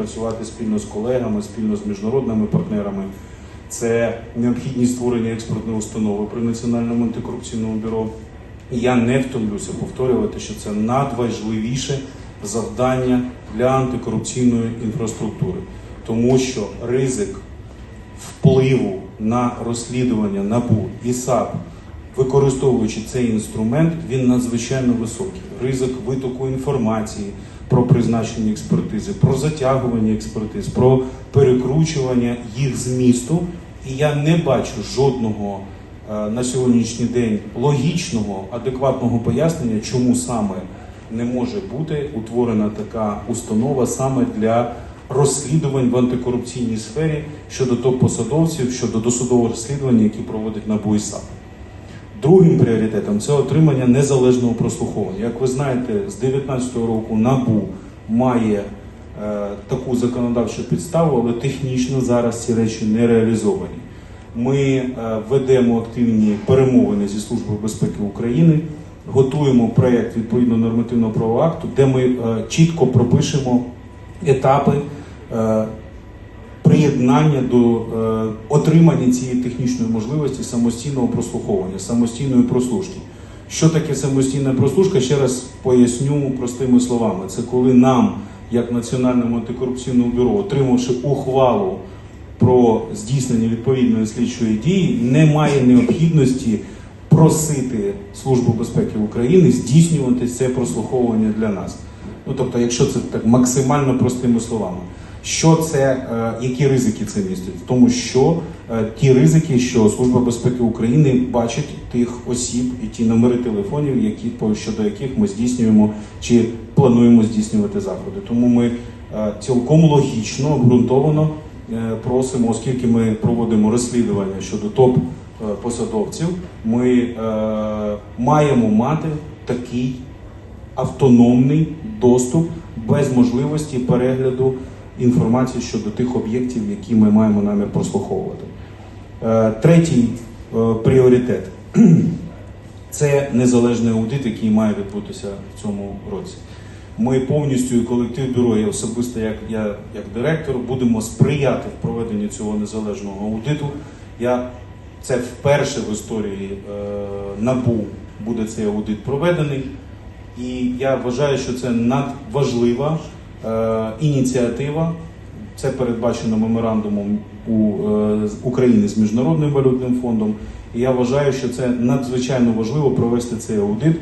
працювати спільно з колегами, спільно з міжнародними партнерами. Це необхідність створення експортної установи при національному антикорупційному бюро. І я не втомлюся повторювати, що це надважливіше завдання для антикорупційної інфраструктури, тому що ризик впливу на розслідування НАБУ і САП, використовуючи цей інструмент, він надзвичайно високий. Ризик витоку інформації про призначення експертизи, про затягування експертиз, про перекручування їх змісту. І я не бачу жодного е, на сьогоднішній день логічного, адекватного пояснення, чому саме не може бути утворена така установа саме для розслідувань в антикорупційній сфері щодо топ-посадовців, щодо досудового розслідування, які проводить НАБУ і. Другим пріоритетом це отримання незалежного прослуховування. Як ви знаєте, з 2019 року НАБУ має е, таку законодавчу підставу, але технічно зараз ці речі не реалізовані. Ми е, ведемо активні перемовини зі Службою безпеки України, готуємо проєкт відповідно нормативного правового акту, де ми е, чітко пропишемо етапи е, приєднання до е, отримання цієї технічної можливості самостійного прослуховування, самостійної прослушки. Що таке самостійна прослушка? Ще раз поясню простими словами. Це коли нам, як Національному антикорупційному бюро, отримавши ухвалу про здійснення відповідної слідчої дії, немає необхідності просити Службу безпеки України здійснювати це прослуховування для нас. Ну тобто, якщо це так максимально простими словами. Що це, е, які ризики це містять? В тому, що е, ті ризики, що Служба безпеки України бачить тих осіб і ті номери телефонів, які щодо яких ми здійснюємо чи плануємо здійснювати заходи. Тому ми е, цілком логічно, обґрунтовано просимо, оскільки ми проводимо розслідування щодо топ посадовців, ми маємо мати такий автономний доступ без можливості перегляду інформації щодо тих об'єктів, які ми маємо намір прослуховувати. Е, Третій е, пріоритет це незалежний аудит, який має відбутися в цьому році. Ми повністю і колектив бюро, і особисто як я як директор, будемо сприяти в проведенні цього незалежного аудиту. Я це вперше в історії е, НАБУ буде цей аудит проведений. І я вважаю, що це надважлива ініціатива. Це передбачено меморандумом у е, України з Міжнародним валютним фондом. І я вважаю, що це надзвичайно важливо провести цей аудит,